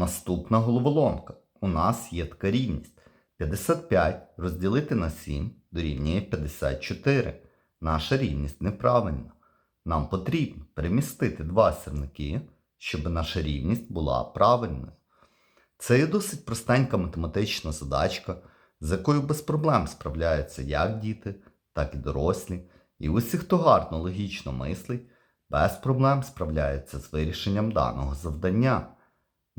Наступна головоломка. У нас є така рівність. 55 розділити на 7 дорівнює 54. Наша рівність неправильна. Нам потрібно перемістити два сірники, щоб наша рівність була правильною. Це є досить простенька математична задачка, з якою без проблем справляються як діти, так і дорослі. І усі, хто гарно логічно мислить, без проблем справляються з вирішенням даного завдання.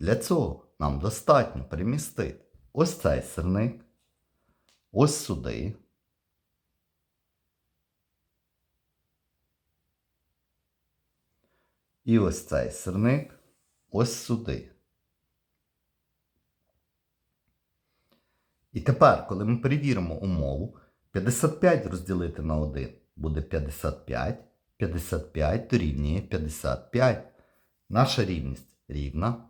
Для цього нам достатньо перемістити ось цей сирник, ось сюди. І ось цей сирник ось сюди. І тепер, коли ми перевіримо умову, 55 розділити на 1 буде 55, 55 дорівнює 55. Наша рівність рівна.